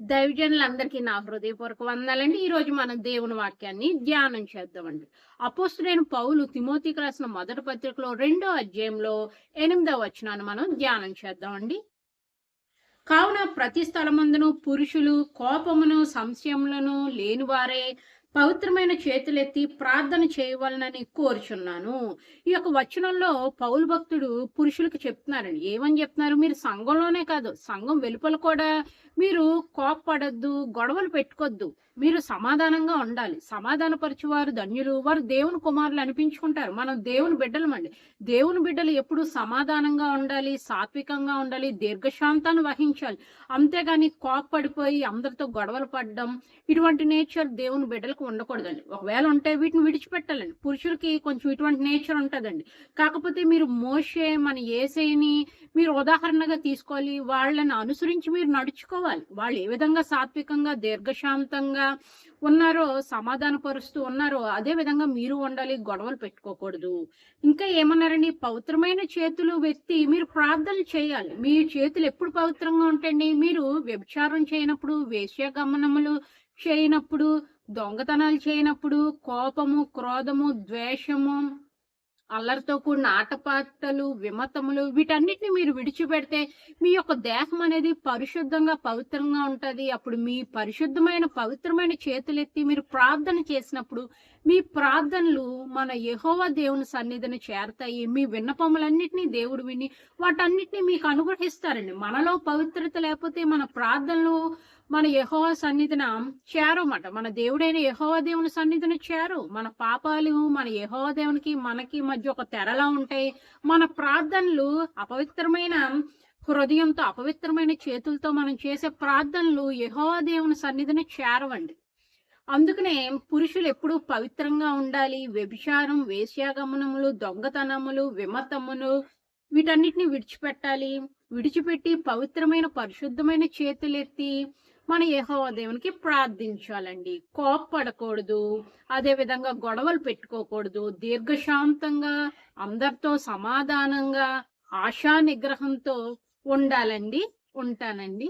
దైవజనులందరికీ నా హృదయపూర్వక వందాలండి. ఈ రోజు మనం దేవుని వాక్యాన్ని ధ్యానం చేద్దామండి. అపోస్తుడైన పౌలు తిమోతికి రాసిన మొదటి పత్రికలో రెండో అధ్యాయంలో ఎనిమిదవ వచనాన్ని మనం ధ్యానం చేద్దామండి. కావున ప్రతి స్థలమందును పురుషులు కోపమును సంశయములను లేనివారే పవిత్రమైన చేతులెత్తి ప్రార్థన చేయవలనని కోరుచున్నాను. ఈ యొక్క వచనంలో పౌలు భక్తుడు పురుషులకు చెప్తున్నారండి. ఏమని చెప్తున్నారు? మీరు సంఘంలోనే కాదు సంఘం వెలుపల కూడా మీరు కోప్పడద్దు గొడవలు పెట్టుకోద్దు. మీరు సమాధానంగా ఉండాలి. సమాధానపరచువారు ధన్యులు. వారు దేవుని కుమారులు అనిపించుకుంటారు. మనం దేవుని బిడ్డలమండి. దేవుని బిడ్డలు ఎప్పుడు సమాధానంగా ఉండాలి సాత్వికంగా ఉండాలి దీర్ఘశాంతాన్ని వహించాలి. అంతేగాని కోప్పడిపోయి అందరితో గొడవలు పడడం ఇటువంటి నేచర్ దేవుని బిడ్డలకు ఉండకూడదండి. ఒకవేళ ఉంటే వీటిని విడిచిపెట్టాలండి. పురుషులకి కొంచెం ఇటువంటి నేచర్ ఉంటుందండి. కాకపోతే మీరు మోసే మన ఏసేని మీరు ఉదాహరణగా తీసుకోవాలి. వాళ్ళని అనుసరించి మీరు నడుచుకోవాలి. వాళ్ళు ఏ విధంగా సాత్వికంగా దీర్ఘశాంతంగా ఉన్నారో సమాధానపరుస్తూ ఉన్నారో అదే విధంగా మీరు ఉండాలి గొడవలు పెట్టుకోకూడదు. ఇంకా ఏమన్నారండి? పవిత్రమైన చేతులు వెత్తి మీరు ప్రార్థనలు చేయాలి. మీ చేతులు ఎప్పుడు పవిత్రంగా ఉంటాయండి? మీరు వ్యభిచారం చేయనప్పుడు వేశ్యాగమనములు చేయనప్పుడు దొంగతనాలు చేయనప్పుడు కోపము క్రోధము ద్వేషము అల్లరితో కూడిన ఆటపాటలు విమతములు వీటన్నిటిని మీరు విడిచిపెడితే మీ యొక్క దేహం అనేది పరిశుద్ధంగా పవిత్రంగా ఉంటుంది. అప్పుడు మీ పరిశుద్ధమైన పవిత్రమైన చేతులెత్తి మీరు ప్రార్థన చేసినప్పుడు మీ ప్రార్థనలు మన యహోవా దేవుని సన్నిధిని చేరతాయి. మీ విన్నపములన్నిటినీ దేవుడు విని వాటన్నిటిని మీకు అనుగ్రహిస్తారండి. మనలో పవిత్రత లేకపోతే మన ప్రార్థనలు మన యహోవ సన్నిధిన చేరమాట మన దేవుడైన యహోవ దేవుని సన్నిధిన చేరు. మన పాపాలు మన యహోవ దేవునికి మనకి మధ్య ఒక తెరలా ఉంటాయి. మన ప్రార్థనలు అపవిత్రమైన హృదయంతో అపవిత్రమైన చేతులతో మనం చేసే ప్రార్థనలు యహోవ దేవుని సన్నిధిని చేరవండి. అందుకనే పురుషులు ఎప్పుడూ పవిత్రంగా ఉండాలి. వ్యభిచారం వేశ్యాగమనములు దొంగతనములు విమతములు వీటన్నిటిని విడిచిపెట్టాలి. విడిచిపెట్టి పవిత్రమైన పరిశుద్ధమైన చేతులెత్తి మన యెహోవా దేవునికి ప్రార్థించాలండి. కోప్పడకూడదు. అదే విధంగా గొడవలు పెట్టుకోకూడదు. దీర్ఘశాంతంగా అందరితో సమాధానంగా ఆశా నిగ్రహంతో ఉండాలండి ఉంటానండి.